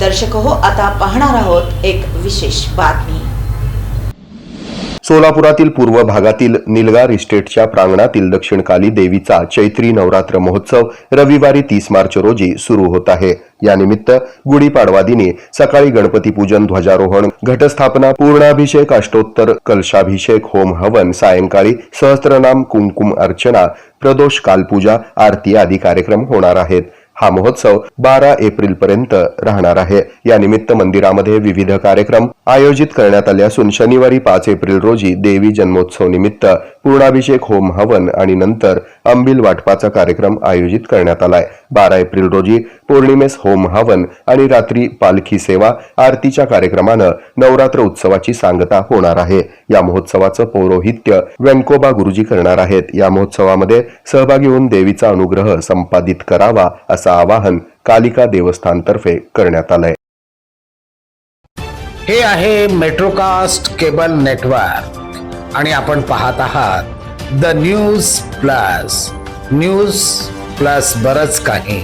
दर्शक हो आता पाहणार आहोत एक विशेष बातमी. सोलापुरातील पूर्व भागातील निलगार इस्टेटच्या प्रांगणातील दक्षिणकाली देवीचा चैत्री नवरात्र महोत्सव रविवारी तीस मार्च रोजी सुरू होत आहे. यानिमित्त गुढीपाडवा दिनी सकाळी गणपती पूजन ध्वजारोहण घटस्थापना पूर्णाभिषेक अष्टोत्तर कलशाभिषेक होम हवन सायंकाळी सहस्त्रनाम कुंकुम अर्चना प्रदोष कालपूजा आरती आदी कार्यक्रम होणार आहेत. हा महोत्सव बारा एप्रिल पर्यंत राहणार आहे. या निमित्त मंदिरामध्ये विविध कार्यक्रम आयोजित करण्यात आले असून शनिवारी पाच एप्रिल रोजी देवी जन्मोत्सव निमित्त पूर्णाभिषेक होम हवन आणि नंतर अंबिल वाटपाचा कार्यक्रम आयोजित करण्यात आलाय. बारा एप्रिल रोजी पौर्णिमेस होम हवन आणि रात्री पालखी सेवा आरतीच्या कार्यक्रमानं नवरात्र उत्सवाची सांगता होणार आहे. या महोत्सवाचं पौरोहित्य व्यंकोबा गुरुजी करणार आहेत. या महोत्सवामध्ये सहभागी होऊन देवीचा अनुग्रह संपादित करावा असं आवाहन कालिका देवस्थानतर्फे करण्यात आलंय. हे आहे मेट्रोकास्ट केबल नेटवर्क आणि आपण पाहत आहात the news plus news plus बरच काही.